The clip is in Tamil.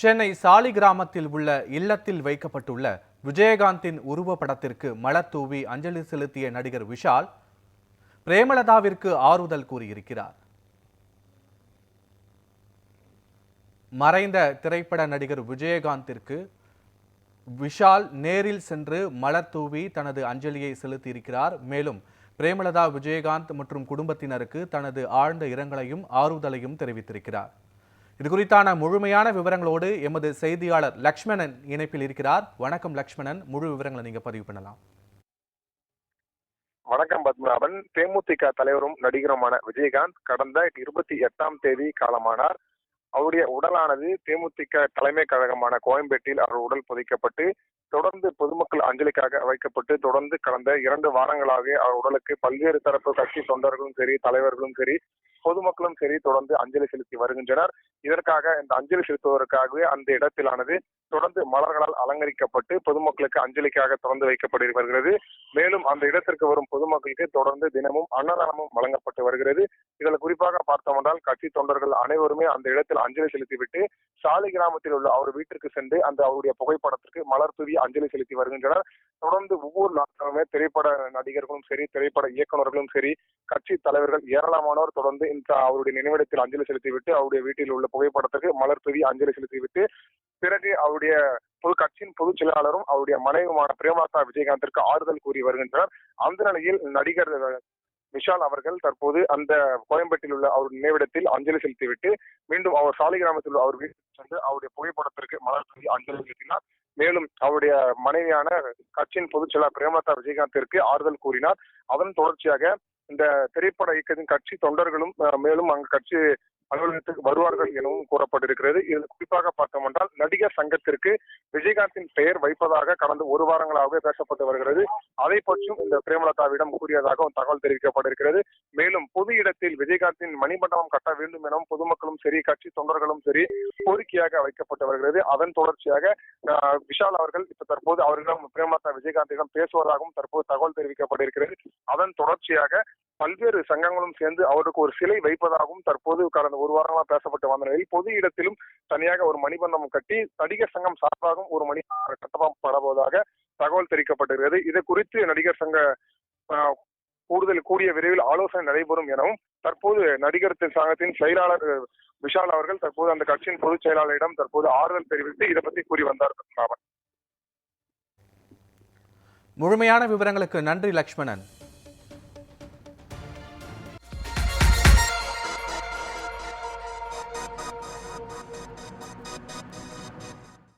சென்னை சாலி கிராமத்தில் உள்ள இல்லத்தில் வைக்கப்பட்டுள்ள விஜயகாந்தின் உருவப்படத்திற்கு மலர் தூவி அஞ்சலி செலுத்திய நடிகர் விஷால் பிரேமலதாவிற்கு ஆறுதல் கூறியிருக்கிறார். மறைந்த திரைப்பட நடிகர் விஜயகாந்திற்கு விஷால் நேரில் சென்று மலர் தூவி தனது அஞ்சலியை செலுத்தியிருக்கிறார். மேலும் பிரேமலதா விஜயகாந்த் மற்றும் குடும்பத்தினருக்கு தனது ஆழ்ந்த இரங்கலையும் ஆறுதலையும் தெரிவித்திருக்கிறார். இது குறித்தான முழுமையான விவரங்களோடு எமது செய்தியாளர் லக்ஷ்மணன் இணைப்பில் இருக்கிறார். வணக்கம் லக்ஷ்மணன். முழு விவரங்களை நீங்க பதிவு பண்ணலாம். வணக்கம் பத்மநாபன். தேமுதிக தலைவரும் நடிகருமான விஜயகாந்த் கடந்த இருபத்தி எட்டாம் தேதி காலமானார். அவருடைய உடலானது தேமுதிக தலைமை கழகமான கோயம்பேட்டில் அவர் உடல் புதைக்கப்பட்டு தொடர்ந்து பொதுமக்கள் அஞ்சலிக்காக வைக்கப்பட்டு தொடர்ந்து கடந்த இரண்டு வாரங்களாக அவர் உடலுக்கு பல்வேறு தரப்பு கட்சி தொண்டர்களும் சரி தலைவர்களும் சரி பொதுமக்களும் சரி தொடர்ந்து அஞ்சலி செலுத்தி வருகின்றனர். இதற்காக இந்த அஞ்சலி செலுத்துவதற்காகவே அந்த இடத்திலானது தொடர்ந்து மலர்களால் அலங்கரிக்கப்பட்டு பொதுமக்களுக்கு அஞ்சலிக்காக தொடர்ந்து வைக்கப்பட்டு வருகிறது மேலும் அந்த இடத்திற்கு வரும் பொதுமக்களுக்கு தொடர்ந்து தினமும் அன்னதானமும் வழங்கப்பட்டு வருகிறது. இதில் குறிப்பாக பார்த்தோம் என்றால் கட்சி தொண்டர்கள் அனைவருமே அந்த இடத்தில் அஞ்சலி செலுத்திவிட்டு சாலை கிராமத்தில் உள்ள அவர் வீட்டிற்கு சென்று அந்த அவருடைய புகைப்படத்திற்கு மலர் தூவி அஞ்சலி செலுத்தி வருகின்றனர். தொடர்ந்து ஒவ்வொரு நாட்களுமே திரைப்பட நடிகர்களும் சரி திரைப்பட இயக்குநர்களும் சரி கட்சி தலைவர்கள் ஏராளமானோர் தொடர்ந்து இந்த அவருடைய நினைவிடத்தில் அஞ்சலி செலுத்திவிட்டு அவருடைய வீட்டில் உள்ள புகைப்படத்துக்கு மலர் தூவி அஞ்சலி செலுத்திவிட்டு பிறகு அவருடைய பொது கட்சியின் பொதுச் செயலாளரும் அவருடைய மனைவியுமான பிரேமலதா விஜயகாந்திற்கு ஆறுதல் கூறி வருகின்றனர். அந்த நிலையில் நடிகர் விஷால் அவர்கள் தற்போது அந்த கோயம்பேட்டில் உள்ள அவர் நினைவிடத்தில் அஞ்சலி செலுத்திவிட்டு மீண்டும் அவர் சாலை கிராமத்தில் உள்ள அவர் வீட்டுக்கு சென்று அவருடைய புகைப்படத்திற்கு மலர் தூவி அஞ்சலி செலுத்தினார். மேலும் அவருடைய மனைவியான கட்சியின் பொதுச் செயலாளர் பிரேமலதா விஜயகாந்திற்கு ஆறுதல் கூறினார். அதன் தொடர்ச்சியாக இந்த திரைப்பட இயக்கத்தின் கட்சி தொண்டர்களும் மேலும் அங்கு கட்சி அலுவலகத்துக்கு வருவார்கள் எனவும் கூறப்பட்டிருக்கிறது. இதில் குறிப்பாக பார்த்தோம் என்றால் நடிகர் சங்கத்திற்கு விஜயகாந்தின் பெயர் வைப்பதாக கடந்த ஒரு வாரங்களாகவே பேசப்பட்டு வருகிறது. அதை பற்றியும் இந்த பிரேமலதாவிடம் கூறியதாகவும் தகவல் தெரிவிக்கப்பட்டிருக்கிறது. மேலும் பொது இடத்தில் விஜயகாந்தின் மணிமண்டபம் கட்ட வேண்டும் எனவும் பொதுமக்களும் சரி கட்சி தொண்டர்களும் சரி கோரிக்கையாக வைக்கப்பட்டு வருகிறது. அதன் தொடர்ச்சியாக விஷால் அவர்கள் இப்ப தற்போது அவர்களிடம் பிரேமலதா விஜயகாந்திடம் பேசுவதாகவும் தற்போது தகவல் தெரிவிக்கப்பட்டிருக்கிறது. அதன் தொடர்ச்சியாக பல்வேறு சங்கங்களும் சேர்ந்து அவருக்கு ஒரு சிலை வைப்பதாகவும் தற்போது கடந்த ஒரு வாரமா பேசப்பட்டு வந்த நிலையில் பொது இடத்திலும் தனியாக ஒரு மணிபந்தம் கட்டி நடிகர் சங்கம் சார்பாகவும் ஒரு மணி கட்டப்பட போவதாக தகவல் தெரிவிக்கப்பட்டிருக்கிறது. இது குறித்து நடிகர் சங்க கூடுதல் கூடிய விரைவில் ஆலோசனை நடைபெறும் எனவும் தற்போது நடிகர் சங்கத்தின் செயலாளர் விஷால் அவர்கள் தற்போது அந்த கட்சியின் பொதுச் செயலாளரிடம் தற்போது ஆறுதல் தெரிவித்து இதை பற்றி கூறி வந்தார் பத்மநாபன். முழுமையான விவரங்களுக்கு நன்றி லக்ஷ்மணன்.